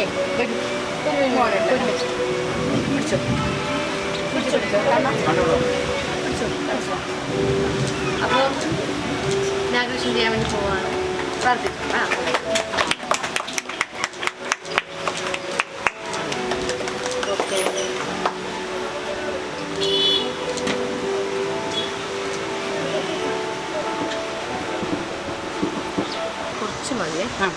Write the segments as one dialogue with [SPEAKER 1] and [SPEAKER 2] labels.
[SPEAKER 1] മോനെ വരൂ. മോനെ ഒരുമിച്ച് പിടിച്ചോ. പിടിച്ചോ പിടിച്ചോ.
[SPEAKER 2] അപ്പോൾ ഇനാഗ്രേഷൻ ചെയ്യാൻ വേണ്ടി പോവാണ്. പ്രാർത്ഥിക്കും. ആ കുറച്ച് മതിയേ.
[SPEAKER 1] ആ.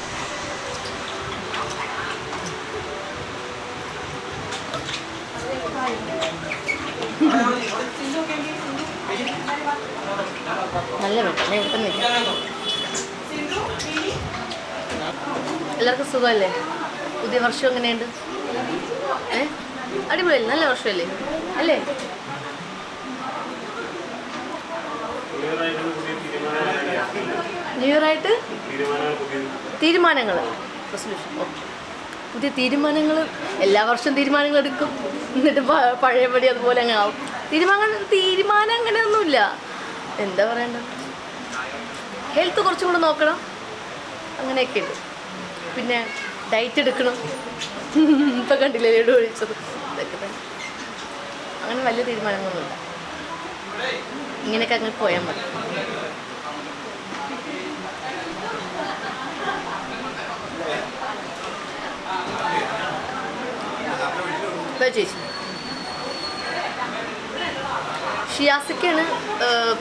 [SPEAKER 2] നല്ല വെട്ടം. ഇവിടെ തന്നെ എല്ലാവർക്കും സുഖമല്ലേ? പുതിയ വർഷം എങ്ങനെയുണ്ട്? ഏ? അടിപൊളിയല്ലേ? നല്ല വർഷമല്ലേ? അല്ലേ? ന്യൂ ഇയർ ആയിട്ട് തീരുമാനങ്ങൾ റെസൊല്യൂഷൻ ഓക്കെ പുതിയ തീരുമാനങ്ങൾ എല്ലാ വർഷവും തീരുമാനങ്ങൾ എടുക്കും എന്നിട്ട് പഴയപടി അതുപോലെ അങ്ങ് ആവും. തീരുമാനങ്ങൾ തീരുമാനം അങ്ങനെയൊന്നുമില്ല. എന്താ പറയണ്ടത്? ഹെൽത്ത് കുറച്ചും കൂടെ നോക്കണം. അങ്ങനെയൊക്കെ ഉണ്ട് പിന്നെ ഡയറ്റ് എടുക്കണം. ഇപ്പം കണ്ടില്ലേ ലഡു ഒഴിച്ചത് ഇതൊക്കെ തന്നെ. അങ്ങനെ വലിയ തീരുമാനങ്ങളൊന്നുമില്ല. ഇങ്ങനെയൊക്കെ അങ്ങനെ പോയാൽ മതി. ചേച്ചി ഷിയാസിക്കാണ്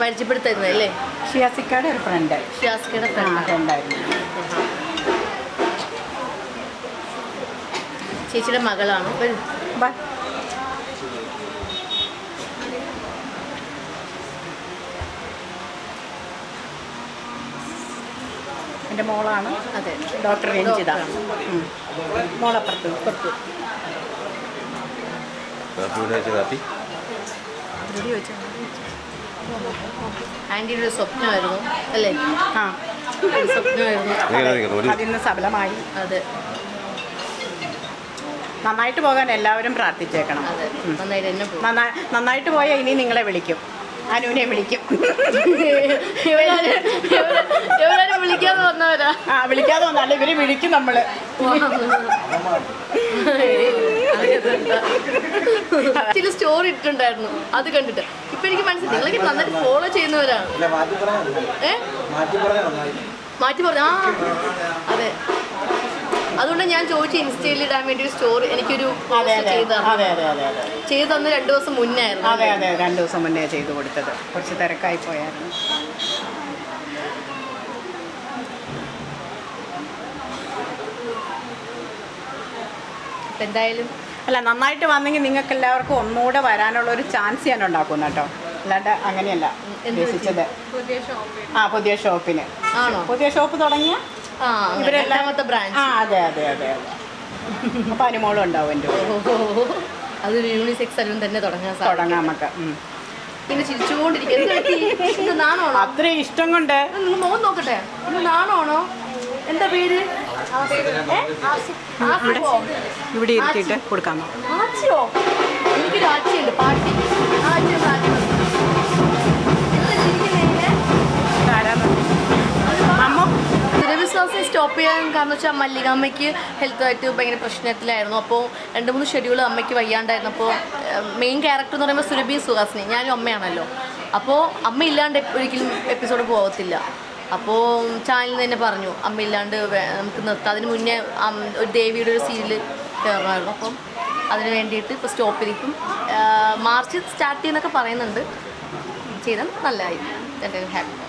[SPEAKER 2] പരിചയപ്പെടുത്തുന്നത് അല്ലേ?
[SPEAKER 1] ഷിയാസിക്കയുടെ ഒരു ഫ്രണ്ട്
[SPEAKER 2] ഷിയാസിക്കയുടെ ഫ്രണ്ട്
[SPEAKER 1] ഫ്രണ്ടായിരുന്നു
[SPEAKER 2] ചേച്ചിയുടെ മകളാണ്.
[SPEAKER 1] എന്റെ മോളാണ്.
[SPEAKER 2] അതെ.
[SPEAKER 1] ഡോക്ടർ രഞ്ജിത. മോളപ്പുറത്ത്. പുറത്ത്
[SPEAKER 3] കാപ്പി
[SPEAKER 2] ആന്റിയുടെ ഒരു സ്വപ്നമായിരുന്നു അല്ലേ?
[SPEAKER 1] ആ.
[SPEAKER 2] ഒരു സ്വപ്നമായിരുന്നു.
[SPEAKER 3] ഒരു
[SPEAKER 1] അതിന്ന് സഫലമായി
[SPEAKER 2] അതെ.
[SPEAKER 1] നന്നായിട്ട് പോകാൻ എല്ലാവരും പ്രാർത്ഥിച്ചേക്കണം.
[SPEAKER 2] നന്നായിട്ട്
[SPEAKER 1] പോയാൽ ഇനി നിങ്ങളെ വിളിക്കും. അനുവിനെ വിളിക്കും.
[SPEAKER 2] ഇവരാരും വിളിക്കാതെ വന്നവരാ
[SPEAKER 1] ആ വിളിക്കാതെ വന്നാലും ഇവർ വിളിക്കും നമ്മൾ.
[SPEAKER 2] ചില സ്റ്റോറി ഇട്ടിട്ടുണ്ടായിരുന്നു. അത് കണ്ടിട്ട്. ഇപ്പൊ എനിക്ക് മനസ്സിലായി. നിങ്ങളൊക്കെ നന്നായിട്ട് ഫോളോ ചെയ്യുന്നവരാണ്. ഏ?
[SPEAKER 4] മാറ്റി
[SPEAKER 2] പറഞ്ഞു ആ അതെ. അതുകൊണ്ട് ഞാൻ ചോദിച്ചു ഇൻസ്റ്റയിൽ ഇടാൻ വേണ്ടി ഒരു സ്റ്റോറി എനിക്കൊരു ചെയ്ത് തന്ന രണ്ടു ദിവസം മുന്നേ ആയിരുന്നു
[SPEAKER 1] അതെ. അതെ രണ്ട് ദിവസം മുന്നേ ചെയ്തു കൊടുത്തത്. കുറച്ച് തിരക്കായി പോയായിരുന്നു.
[SPEAKER 2] എന്തായാലും
[SPEAKER 1] അല്ല നന്നായിട്ട് വന്നെങ്കിൽ നിങ്ങൾക്ക് എല്ലാവർക്കും ഒന്നുകൂടെ വരാനുള്ള ഒരു ചാൻസ് ഞാൻ ഉണ്ടാക്കും കേട്ടോ. അല്ലാണ്ട് അങ്ങനെയല്ല ഉദ്ദേശിച്ചത്. ആ പുതിയ ഷോപ്പിന്. പുതിയ ഷോപ്പ് തുടങ്ങിയ?
[SPEAKER 2] ആ
[SPEAKER 1] ഇവരെല്ലാം-
[SPEAKER 2] രണ്ടാമത്തെ ബ്രാഞ്ച്
[SPEAKER 1] ആ അതെ അതെ അതെ അതെ. അപ്പൊ അനുമോളും ഉണ്ടാവും എന്റെ.
[SPEAKER 2] അതൊരു യൂണിസെക്സ് സലൂൺ തന്നെ തുടങ്ങാൻ
[SPEAKER 1] തുടങ്ങാം നമുക്ക്.
[SPEAKER 2] പിന്നെ ചിരിച്ചുകൊണ്ടിരിക്കും. നാണോണോ
[SPEAKER 1] അത്ര ഇഷ്ടം കൊണ്ട്?
[SPEAKER 2] മോൻ നോക്കട്ടെ. നാണോണോ എന്താ പേര്?
[SPEAKER 1] ഇവിടെ ഇരുത്തിയിട്ട് കൊടുക്കാമോ?
[SPEAKER 2] ആച്ചിയോ എനിക്കൊരു ആച്ചിയുണ്ട് പാട്ടി ആച്ചി ഒന്ന് സ്റ്റോപ്പ് ചെയ്യാൻ കാരണം വെച്ചാൽ മല്ലികാമ്മയ്ക്ക് ഹെൽത്തുമായിട്ട് ഭയങ്കര പ്രശ്നത്തിലായിരുന്നു. അപ്പോൾ രണ്ട് മൂന്ന് ഷെഡ്യൂൾ അമ്മയ്ക്ക് വയ്യാണ്ടായിരുന്നു. അപ്പോൾ മെയിൻ ക്യാരക്ടർ എന്ന് പറയുമ്പോൾ സുരഭി സുഹാസിനി. ഞാനും അമ്മയാണല്ലോ. അപ്പോൾ അമ്മ ഇല്ലാണ്ട് ഒരിക്കലും എപ്പിസോഡ് പോകത്തില്ല അപ്പോൾ ചാനലിൽ തന്നെ പറഞ്ഞു അമ്മ ഇല്ലാണ്ട് നമുക്ക് നിർത്താം. അതിന് മുന്നേ ഒരു ദേവിയുടെ ഒരു സീരിയൽ കയറണമായിരുന്നു അപ്പം അതിന് വേണ്ടിയിട്ട് ഇപ്പോൾ സ്റ്റോപ്പ് ചെയ്തിരിക്കും. മാർച്ച് സ്റ്റാർട്ട് ചെയ്യുന്നൊക്കെ പറയുന്നുണ്ട്. ചെയ്താൽ നല്ലതായിരിക്കും. ഹാപ്പി